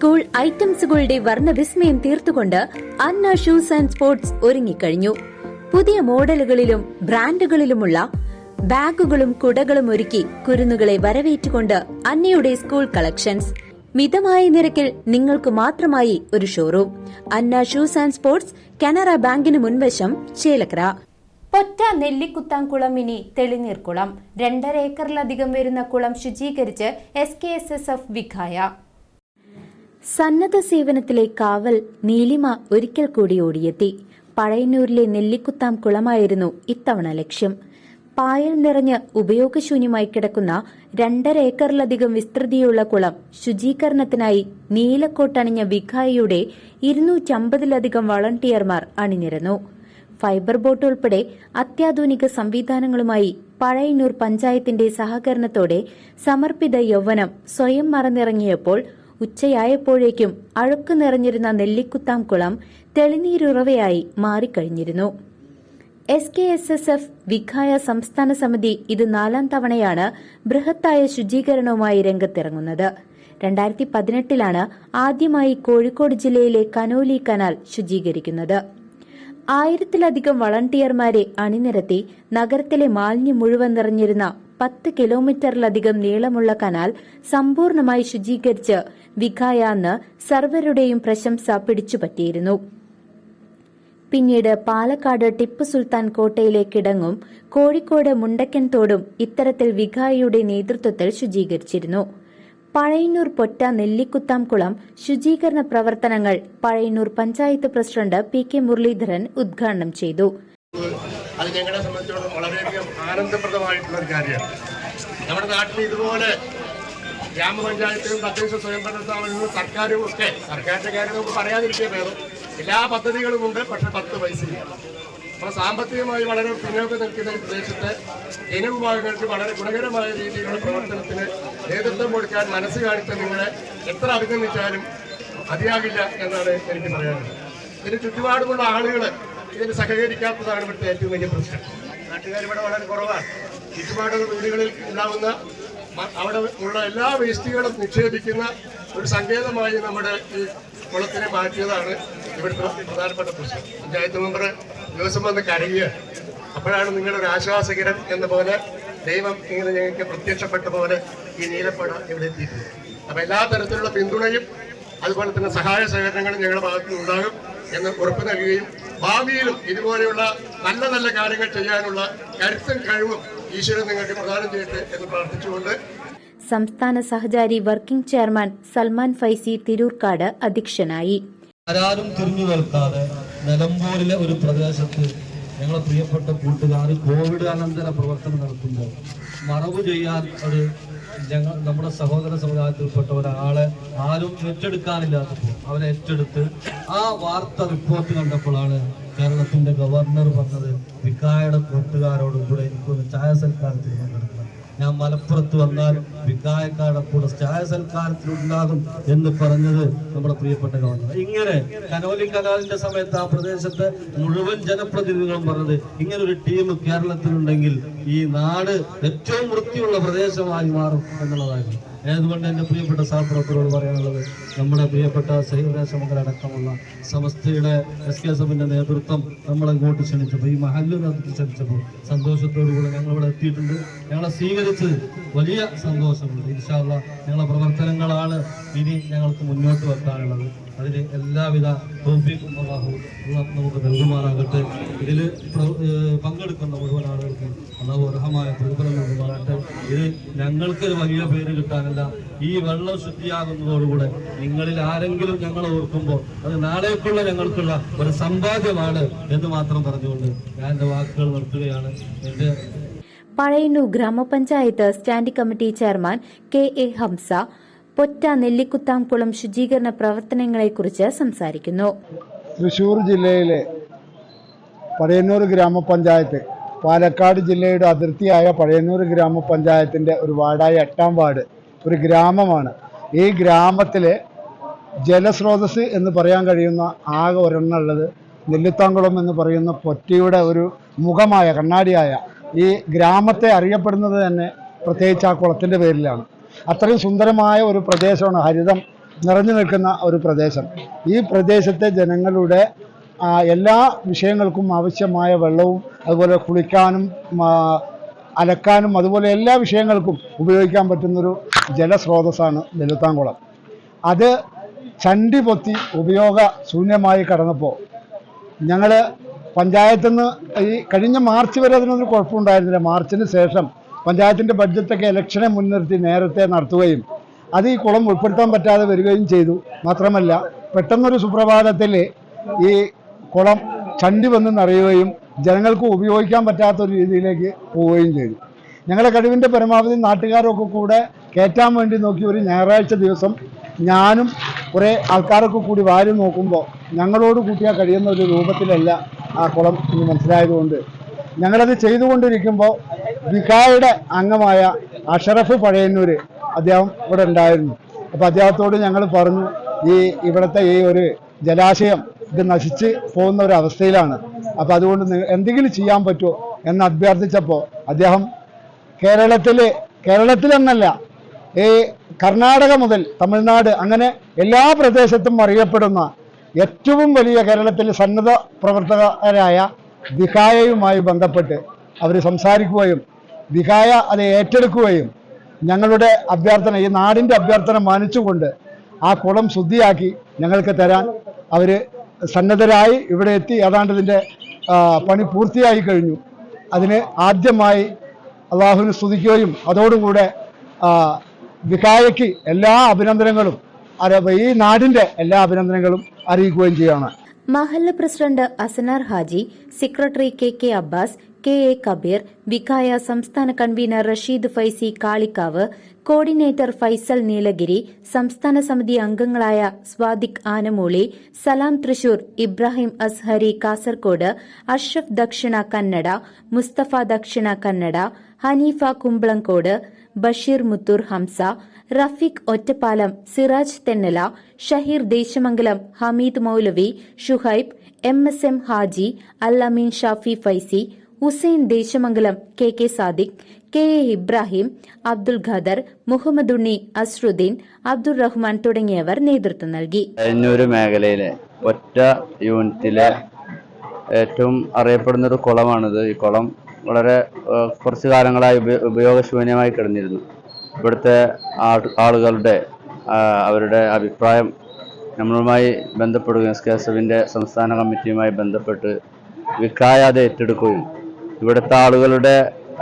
School ഐറ്റംസുകളുടെ വർണവിസ്മയം തീർത്തുകൊണ്ട് അന്ന ഷൂസ് ആൻഡ് സ്പോർട്സ് ഒരുങ്ങിക്കഴിഞ്ഞു. പുതിയ മോഡലുകളിലും ബ്രാൻഡുകളിലുമുള്ള ബാഗുകളും കുടകളും ഒരുക്കി കുരുന്നുകളെ വരവേറ്റുകൊണ്ട് അന്നയുടെ സ്കൂൾ കളക്ഷൻസ്. മിതമായ നിരക്കിൽ നിങ്ങൾക്ക് മാത്രമായി ഒരു showroom. Anna shoes and sports Canara ബാങ്കിന് മുൻവശം ചേലക്കര. പൊറ്റ നെല്ലിക്കുത്താംകുളം ഇനി തെളിനീർക്കുളം. രണ്ടര ഏക്കറിലധികം വരുന്ന കുളം ശുചീകരിച്ച് S K S S F Vikhaya. സന്നദ്ധ സേവനത്തിലെ കാവൽ നീലിമ ഒരിക്കൽ കൂടി ഓടിയെത്തി. പഴയന്നൂരിലെ നെല്ലിക്കുത്താം കുളമായിരുന്നു ഇത്തവണ ലക്ഷ്യം. പായൽ നിറഞ്ഞ് ഉപയോഗശൂന്യമായി കിടക്കുന്ന രണ്ടര ഏക്കറിലധികം വിസ്തൃതിയുള്ള കുളം ശുചീകരണത്തിനായി നീലക്കോട്ടണിഞ്ഞ വിഖായിയുടെ ഇരുന്നൂറ്റമ്പതിലധികം വളണ്ടിയർമാർ അണിനിരന്നു. ഫൈബർ ബോട്ട് ഉൾപ്പെടെ അത്യാധുനിക സംവിധാനങ്ങളുമായി പഴയന്നൂർ പഞ്ചായത്തിന്റെ സഹകരണത്തോടെ സമർപ്പിത യൗവനം സ്വയം മറന്നിറങ്ങിയപ്പോൾ ഉച്ചയായപ്പോഴേക്കും അഴുക്ക് നിറഞ്ഞിരുന്ന നെല്ലിക്കുത്താം കുളം തെളിനീരുറവയായി മാറിക്കഴിഞ്ഞിരുന്നു. S K S S F Vikhaya സംസ്ഥാന സമിതി ഇത് നാലാം തവണയാണ് ബൃഹത്തായ ശുചീകരണവുമായി രംഗത്തിറങ്ങുന്നത്. രണ്ടായിരത്തി പതിനെട്ടിലാണ് ആദ്യമായി കോഴിക്കോട് ജില്ലയിലെ കനോലി കനാൽ ശുചീകരിക്കുന്നത്. ആയിരത്തിലധികം വളണ്ടിയർമാരെ അണിനിരത്തി നഗരത്തിലെ മാലിന്യം മുഴുവൻ നിറഞ്ഞിരുന്ന പത്ത് കിലോമീറ്ററിലധികം നീളമുള്ള കനാൽ സമ്പൂർണമായി ശുചീകരിച്ച് വിഖായാന്ന് സർവരുടെയും പ്രശംസ പിടിച്ചുപറ്റിയിരുന്നു. പിന്നീട് പാലക്കാട് ടിപ്പു സുൽത്താൻ കോട്ടയിലെ കിടങ്ങും കോഴിക്കോട് മുണ്ടക്കൻ തോടും ഇത്തരത്തിൽ വിഖായയുടെ നേതൃത്വത്തിൽ ശുചീകരിച്ചിരുന്നു. പഴയന്നൂർ പൊറ്റ നെല്ലിക്കുത്താംകുളം ശുചീകരണ പ്രവർത്തനങ്ങൾ Pazhayannur panchayat president P K Muraleedharan ഉദ്ഘാടനം ചെയ്തു. അത് ഞങ്ങളെ സംബന്ധിച്ചിടത്തോളം വളരെയധികം ആനന്ദപ്രദമായിട്ടുള്ള ഒരു കാര്യമാണ്. നമ്മുടെ നാട്ടിൽ ഇതുപോലെ ഗ്രാമപഞ്ചായത്തും തദ്ദേശ സ്വയംഭരണ സ്ഥാപനങ്ങളും സർക്കാരും ഒക്കെ സർക്കാരിന്റെ കാര്യം നമുക്ക് പറയാതിരിക്കേ വേണം. എല്ലാ പദ്ധതികളും ഉണ്ട് പക്ഷെ പത്ത് പൈസയില്ല. അപ്പോൾ സാമ്പത്തികമായി വളരെ പിന്നോക്കം നിൽക്കുന്ന ഈ പ്രദേശത്തെ ജനവിഭാഗങ്ങൾക്ക് വളരെ ഗുണകരമായ രീതിയിലുള്ള പ്രവർത്തനത്തിന് നേതൃത്വം കൊടുക്കാൻ മനസ്സ് കാണിച്ച നിങ്ങളെ എത്ര അഭിനന്ദിച്ചാലും മതിയാകില്ല എന്നാണ് എനിക്ക് പറയാനുള്ളത്. ഇതിന് ചുറ്റുപാടുമുള്ള ആളുകൾ ഇതിന് സഹകരിക്കാത്തതാണ് ഇവിടുത്തെ ഏറ്റവും വലിയ പ്രശ്നം. നാട്ടുകാർ ഇവിടെ വളരെ കുറവാണ്. ചുറ്റുപാട് വീടുകളിൽ ഉണ്ടാവുന്ന മ- അവിടെ ഉള്ള എല്ലാ വേസ്റ്റുകളും നിക്ഷേപിക്കുന്ന ഒരു സങ്കേതമായി നമ്മുടെ ഈ കുളത്തിനെ മാറ്റിയതാണ് ഇവിടുത്തെ പ്രധാനപ്പെട്ട പ്രശ്നം. പഞ്ചായത്ത് മെമ്പർ ദിവസം വന്ന് കരയുക. അപ്പോഴാണ് നിങ്ങളൊരു ആശ്വാസകരൻ എന്ന പോലെ ദൈവം ഇങ്ങനെ ഞങ്ങൾക്ക് പ്രത്യക്ഷപ്പെട്ട പോലെ ഈ നീലപ്പട ഇവിടെ എത്തിയിട്ടുണ്ട്. അപ്പം എല്ലാ തരത്തിലുള്ള പിന്തുണയും അതുപോലെ തന്നെ സഹായ സഹകരണങ്ങളും ഞങ്ങളുടെ ഭാഗത്തു നിന്നുണ്ടാകും എന്ന് ഉറപ്പ് നൽകുകയും ഭാവിയിലും ഇതുപോലെയുള്ള നല്ല നല്ല കാര്യങ്ങൾ ചെയ്യാനുള്ള കരുത്തും കഴിവും ഈശ്വരൻ നിങ്ങൾക്ക് പ്രദാനം ചെയ്യട്ടെ എന്ന് പ്രാർത്ഥിച്ചുകൊണ്ട് സംസ്ഥാന സഹചാരി വർക്കിംഗ് ചെയർമാൻ സൽമാൻ ഫൈസി തിരൂർക്കാട് അധ്യക്ഷനായി. ആരാരും തിരിഞ്ഞു കേൾക്കാതെ നിലമ്പൂരിലെ ഒരു പ്രദേശത്ത് ഞങ്ങളെ പ്രിയപ്പെട്ട കൂട്ടുകാർ കോവിഡ് അനന്തര പ്രവർത്തനം നടത്തുമ്പോൾ മറവ് ചെയ്യാൻ ഒരു ഞങ്ങൾ നമ്മുടെ സഹോദര സമുദായത്തിൽപ്പെട്ട ഒരാളെ ആരും ഏറ്റെടുക്കാനില്ലാത്തപ്പോൾ അവരെ ഏറ്റെടുത്ത് ആ വാർത്ത റിപ്പോർട്ട് കണ്ടപ്പോഴാണ് കേരളത്തിന്റെ ഗവർണർ പറഞ്ഞത് വിക്കായുടെ കൂട്ടുകാരോടും കൂടെ എനിക്കൊന്ന് ചായ സൽക്കാരത്തിൽ പങ്കെടുക്കണം ഞാൻ മലപ്പുറത്ത് വന്നാൽ വികായക്കാരുടെ കൂടെ ചായ സൽക്കാരത്തിലുണ്ടാകും എന്ന് പറഞ്ഞത് നമ്മുടെ പ്രിയപ്പെട്ട ഗവർണർ ഇങ്ങനെ കനോലി കനാലിന്റെ സമയത്ത് ആ പ്രദേശത്തെ മുഴുവൻ ജനപ്രതിനിധികളും പറഞ്ഞത് ഇങ്ങനെ ഒരു ടീം കേരളത്തിലുണ്ടെങ്കിൽ ഈ നാട് ഏറ്റവും വൃത്തിയുള്ള പ്രദേശമായി മാറും എന്നുള്ളതായിരുന്നു. അതുകൊണ്ട് എന്റെ പ്രിയപ്പെട്ട സഹപ്രവർത്തകരോട് പറയാനുള്ളത്? നമ്മുടെ പ്രിയപ്പെട്ട സൈവദേശമംഗലടക്കമുള്ള സമസ്തയുടെ എസ് കെ എസ് എഫിന്റെ നേതൃത്വം നമ്മളെ ഇങ്ങോട്ട് ക്ഷണിച്ചപ്പോൾ ഈ മഹല്ലിനകത്ത് ക്ഷണിച്ചപ്പോൾ സന്തോഷത്തോടു കൂടെ ഞങ്ങൾ ഇവിടെ എത്തിയിട്ടുണ്ട്. ഞങ്ങളെ സ്വീകരിച്ച് വലിയ സന്തോഷമുണ്ട്. ഇൻഷാല്ല ഞങ്ങളുടെ പ്രവർത്തനങ്ങളാണ് ഇനി ഞങ്ങൾക്ക് മുന്നോട്ട് വെക്കാനുള്ളത്. അതിന് എല്ലാവിധ തോഫീക്കും അള്ളാഹു നമുക്ക് നൽകുമാറാകട്ടെ. ഇതിൽ പങ്കെടുക്കുന്ന മുഴുവൻ ആളുകൾക്ക് അള്ളാഹു അർഹമായ പ്രതിഫലം നൽകുമാറാകട്ടെ. ഇത് ഞങ്ങൾക്കൊരു വലിയ പേര് കിട്ടാനല്ല ഈ വെള്ളം ശുദ്ധിയാകുന്നതോടുകൂടെ നിങ്ങളിൽ ആരെങ്കിലും ഞങ്ങളെ ഓർക്കുമ്പോൾ അത് നാളേക്കുള്ള ഞങ്ങൾക്കുള്ള ഒരു സമ്പാദ്യമാണ് എന്ന് മാത്രം പറഞ്ഞുകൊണ്ട് ഞാൻ എന്റെ വാക്കുകൾ നിർത്തുകയാണ്. എന്റെ പഴയന്നൂർ ഗ്രാമപഞ്ചായത്ത് standing committee chairman K A Hamsa Potta Nellikkuthamkulam ശുചീകരണ പ്രവർത്തനങ്ങളെക്കുറിച്ച് സംസാരിക്കുന്നു. തൃശൂർ ജില്ലയിലെ പഴയന്നൂർ ഗ്രാമപഞ്ചായത്ത് പാലക്കാട് ജില്ലയുടെ അതിർത്തിയായ പഴയന്നൂർ ഗ്രാമപഞ്ചായത്തിന്റെ ഒരു വാർഡായ എട്ടാം വാർഡ് ഒരു ഗ്രാമമാണ്. ഈ ഗ്രാമത്തിലെ ജലസ്രോതസ് എന്ന് പറയാൻ കഴിയുന്ന ആകെ ഒരെണ്ണുള്ളത് നെല്ലിത്താംകുളം എന്ന് പറയുന്ന പൊറ്റിയുടെ ഒരു മുഖമായ കണ്ണാടിയായ ഈ ഗ്രാമത്തെ അറിയപ്പെടുന്നത് തന്നെ പ്രത്യേകിച്ച് ആ കുളത്തിന്റെ പേരിലാണ്. അത്രയും സുന്ദരമായ ഒരു പ്രദേശമാണ് ഹരിതം നിറഞ്ഞു നിൽക്കുന്ന ഒരു പ്രദേശം. ഈ പ്രദേശത്തെ ജനങ്ങളുടെ എല്ലാ വിഷയങ്ങൾക്കും ആവശ്യമായ വെള്ളവും അതുപോലെ കുളിക്കാനും അലക്കാനും അതുപോലെ എല്ലാ വിഷയങ്ങൾക്കും ഉപയോഗിക്കാൻ പറ്റുന്നൊരു ജലസ്രോതസ്സാണ് വെലുത്താംകുളം അത് ചണ്ടി പൊത്തി ഉപയോഗ ശൂന്യമായി കടന്നപ്പോൾ ഞങ്ങൾ പഞ്ചായത്തിൽ നിന്ന് ഈ കഴിഞ്ഞ മാർച്ച് വരെ അതിനൊന്നും കുഴപ്പമുണ്ടായിരുന്നില്ല. മാർച്ചിന് ശേഷം പഞ്ചായത്തിന്റെ ബഡ്ജറ്റൊക്കെ ഇലക്ഷനെ മുൻനിർത്തി നേരത്തെ നടത്തുകയും അത് ഈ കുളം ഉൾപ്പെടുത്താൻ പറ്റാതെ വരികയും ചെയ്തു. മാത്രമല്ല പെട്ടെന്നൊരു സുപ്രഭാതത്തിൽ ഈ കുളം ചണ്ടി വന്ന് നിറയുകയും ജനങ്ങൾക്ക് ഉപയോഗിക്കാൻ പറ്റാത്തൊരു രീതിയിലേക്ക് പോവുകയും ചെയ്തു. ഞങ്ങളുടെ കഴിവിന്റെ പരമാവധി നാട്ടുകാരൊക്കെ കൂടെ കയറ്റാൻ വേണ്ടി നോക്കി ഒരു ഞായറാഴ്ച ദിവസം ഞാനും കുറേ ആൾക്കാരൊക്കെ കൂടി വാരി നോക്കുമ്പോൾ ഞങ്ങളോട് കൂട്ടിയാൽ കഴിയുന്ന ഒരു രൂപത്തിലല്ല ആ കുളം എന്ന് മനസ്സിലായതുകൊണ്ട് ഞങ്ങളത് ചെയ്തുകൊണ്ടിരിക്കുമ്പോൾ വികായുടെ അംഗമായ അഷറഫ് പഴയന്നൂർ അദ്ദേഹം ഇവിടെ ഉണ്ടായിരുന്നു. അപ്പോൾ അദ്ദേഹത്തോട് ഞങ്ങൾ പറഞ്ഞു ഈ ഇവിടുത്തെ ഈ ഒരു ജലാശയം ഇത് നശിച്ച് പോകുന്ന ഒരു അവസ്ഥയിലാണ്. അപ്പോൾ അതുകൊണ്ട് എന്തെങ്കിലും ചെയ്യാൻ പറ്റുമോ എന്ന് അഭ്യർത്ഥിച്ചപ്പോൾ അദ്ദേഹം കേരളത്തിൽ കേരളത്തിലെന്നല്ല ഈ കർണാടക മുതൽ തമിഴ്നാട് അങ്ങനെ എല്ലാ പ്രദേശത്തും അറിയപ്പെടുന്ന ഏറ്റവും വലിയ കേരളത്തിലെ സന്നദ്ധ പ്രവർത്തകരായ ദിഹായയുമായി ബന്ധപ്പെട്ട് അവർ സംസാരിക്കുകയും വിഹായ അത് ഏറ്റെടുക്കുകയും ഞങ്ങളുടെ അഭ്യർത്ഥന ഈ നാടിന്റെ അഭ്യർത്ഥന മാനിച്ചുകൊണ്ട് ആ കുളം ശുദ്ധിയാക്കി ഞങ്ങൾക്ക് തരാൻ അവർ സന്നദ്ധരായി ഇവിടെ എത്തി. ഏതാണ്ട് ഇതിന്റെ പണി പൂർത്തിയായി കഴിഞ്ഞു. അതിന് ആദ്യമായി അള്ളാഹുവിനെ സ്തുതിക്കുകയും അതോടുകൂടെ വിഹായയ്ക്ക് എല്ലാ അഭിനന്ദനങ്ങളും ഈ നാടിന്റെ എല്ലാ അഭിനന്ദനങ്ങളും അറിയിക്കുകയും ചെയ്യുകയാണ് മഹല്ല് president Asanar Haji secretary K K Abbas K. A. Kabeer Vikhaya സംസ്ഥാന കൺവീനർ റഷീദ് ഫൈസി കാളിക്കാവ് കോർഡിനേറ്റർ ഫൈസൽ നീലഗിരി സംസ്ഥാന സമിതി അംഗങ്ങളായ സ്വാദിഖ് ആനമൂളി സലാം Thrissur Ibrahim Azhari Kasaragod Ashraf Dakshina Kannada Musthafa Dakshina Kannada Haneefa Kumbalangod Basheer Muthur Hamsa Rafeeq Ottapalam Siraj Thennala Shaheer Desamangalam Hameed Moulavi Shuhaib M S M Haji Allameen Shafi Faizy Hussain Desamangalam K K Sadiq K A Ibrahim Abdul Khader Muhammad Unni Asruddin Abdul Rahman തുടങ്ങിയവർ നേതൃത്വം നൽകി. അയന്നൂര് മേഖലയിലെ ഒറ്റ യൂണിറ്റിലെ ഏറ്റവും അറിയപ്പെടുന്ന ഒരു കുളമാണിത്. ഈ കുളം വളരെ കുറച്ച് കാലങ്ങളായി ഉപയോഗശൂന്യമായി കിടന്നിരുന്നു. ഇവിടുത്തെ ആളുകളുടെ അവരുടെ അഭിപ്രായം നമ്മളുമായി ബന്ധപ്പെടുകയും എസ് കെ എസ് എഫിന്റെ സംസ്ഥാന കമ്മിറ്റിയുമായി ബന്ധപ്പെട്ട് വിക്കായാതെ ഏറ്റെടുക്കുകയും ഇവിടുത്തെ ആളുകളുടെ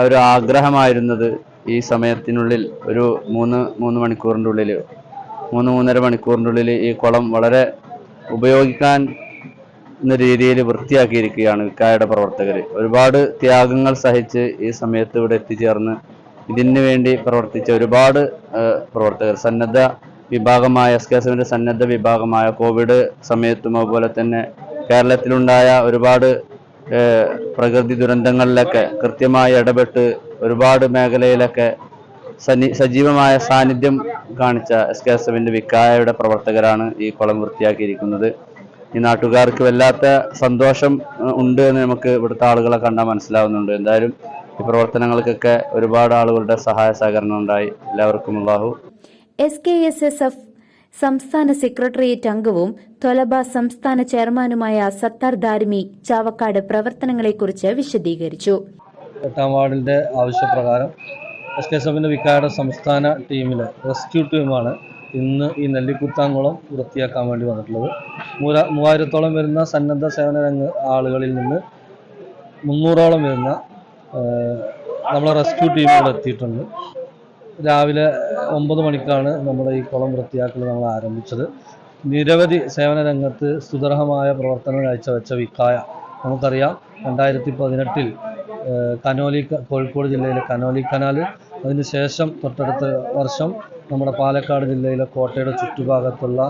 ഒരു ആഗ്രഹമായിരുന്നത് ഈ സമയത്തിനുള്ളിൽ ഒരു മൂന്ന് മൂന്ന് മണിക്കൂറിന്റെ ഉള്ളിൽ മൂന്ന് മൂന്നര മണിക്കൂറിന്റെ ഉള്ളിൽ ഈ കുളം വളരെ ഉപയോഗിക്കാൻ എന്ന രീതിയിൽ വൃത്തിയാക്കിയിരിക്കുകയാണ് ഇക്കായുടെ പ്രവർത്തകർ ഒരുപാട് ത്യാഗങ്ങൾ സഹിച്ച് ഈ സമയത്ത് ഇവിടെ എത്തിച്ചേർന്ന് ഇതിനു വേണ്ടി പ്രവർത്തിച്ച ഒരുപാട് പ്രവർത്തകർ. സന്നദ്ധ വിഭാഗമായ എസ് കെ സന്നദ്ധ വിഭാഗമായ കോവിഡ് സമയത്തും അതുപോലെ തന്നെ കേരളത്തിലുണ്ടായ ഒരുപാട് പ്രകൃതി ദുരന്തങ്ങളിലൊക്കെ കൃത്യമായി ഇടപെട്ട് ഒരുപാട് മേഖലയിലൊക്കെ സനി സജീവമായ സാന്നിധ്യം കാണിച്ച എസ് കെ എസ് എമ്മിന്റെ വിക്കായയുടെ പ്രവർത്തകരാണ് ഈ കുളം വൃത്തിയാക്കിയിരിക്കുന്നത്. ഈ നാട്ടുകാർക്ക് വല്ലാത്ത സന്തോഷം ഉണ്ട് എന്ന് നമുക്ക് ഇവിടുത്തെ ആളുകളെ കണ്ടാൽ മനസ്സിലാവുന്നുണ്ട്. എന്തായാലും ഈ പ്രവർത്തനങ്ങൾക്കൊക്കെ ഒരുപാട് ആളുകളുടെ സഹായ സഹകരണം ഉണ്ടായി. എല്ലാവർക്കും അള്ളാഹു. S K S S F സംസ്ഥാന സെക്രട്ടേറിയറ്റ് അംഗവും തൊലബ സംസ്ഥാന ചെയർമാനുമായ സത്താർ ദാരിമി ചാവക്കാട് പ്രവർത്തനങ്ങളെക്കുറിച്ച് വിശദീകരിച്ചു. എട്ടാം വാർഡിന്റെ ആവശ്യപ്രകാരം എസ് കെ എസ് വിക്കാട സംസ്ഥാന ടീമിലെ റെസ്ക്യൂ ടീമാണ് ഇന്ന് ഈ നെല്ലിക്കുത്താങ്കുളം വൃത്തിയാക്കാൻ വേണ്ടി വന്നിട്ടുള്ളത്. മൂര മൂവായിരത്തോളം വരുന്ന സന്നദ്ധ സേവന രംഗ ആളുകളിൽ നിന്ന് മുന്നൂറോളം വരുന്ന നമ്മളെ റെസ്ക്യൂ ടീമുകൾ എത്തിയിട്ടുണ്ട്. രാവിലെ ഒമ്പത് മണിക്കാണ് നമ്മുടെ ഈ കുളം വൃത്തിയാക്കൽ നമ്മൾ ആരംഭിച്ചത്. നിരവധി സേവന രംഗത്ത് സുദർഹമായ പ്രവർത്തനം കാഴ്ചവെച്ച വിക്കായ നമുക്കറിയാം. രണ്ടായിരത്തി പതിനെട്ടിൽ കനോലി കോഴിക്കോട് ജില്ലയിലെ കനോലി കനാൽ അതിനുശേഷം തൊട്ടടുത്ത വർഷം നമ്മുടെ പാലക്കാട് ജില്ലയിലെ കോട്ടയുടെ ചുറ്റുഭാഗത്തുള്ള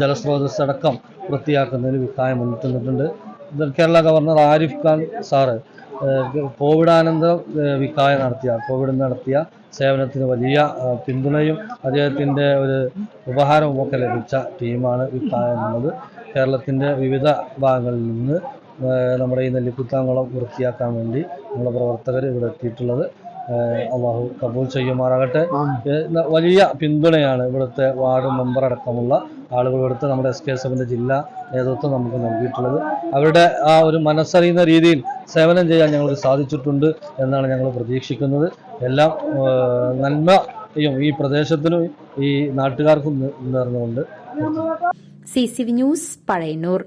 ജലസ്രോതസ്സടക്കം വൃത്തിയാക്കുന്നതിന് വിക്കായ മുന്നിട്ട് നിന്നിട്ടുണ്ട് കേരള ഗവർണർ ആരിഫ് ഖാൻ സാറ് കോവിഡാനന്തരം വിക്കായ നടത്തിയ കോവിഡ് നടത്തിയ സേവനത്തിന് വലിയ പിന്തുണയും അദ്ദേഹത്തിന്റെ ഒരു ഉപഹാരവും ഒക്കെ ലഭിച്ച ടീമാണ് വിക്കായ എന്നുള്ളത് കേരളത്തിന്റെ വിവിധ ഭാഗങ്ങളിൽ നിന്ന് നമ്മുടെ ഈ നെല്ലിക്കുത്താങ്കുളം വൃത്തിയാക്കാൻ വേണ്ടി നമ്മുടെ പ്രവർത്തകർ ഇവിടെ എത്തിയിട്ടുള്ളത്. അള്ളാഹു കബൂൽ ചെയ്യുമാറാകട്ടെ. വലിയ പിന്തുണയാണ് ഇവിടുത്തെ വാർഡ് മെമ്പർ അടക്കമുള്ള ആളുകൾ എടുത്ത് നമ്മുടെ എസ് കെ എസ് എഫിന്റെ ജില്ലാ നേതൃത്വം നമുക്ക് നൽകിയിട്ടുള്ളത്. അവരുടെ ആ ഒരു മനസ്സറിയുന്ന രീതിയിൽ സേവനം ചെയ്യാൻ ഞങ്ങൾക്ക് സാധിച്ചിട്ടുണ്ട് എന്നാണ് ഞങ്ങൾ പ്രതീക്ഷിക്കുന്നത്. എല്ലാം നന്മയും ഈ പ്രദേശത്തിനും ഈ നാട്ടുകാർക്കും നേർന്നുകൊണ്ട്. C C V news Pazhayannur.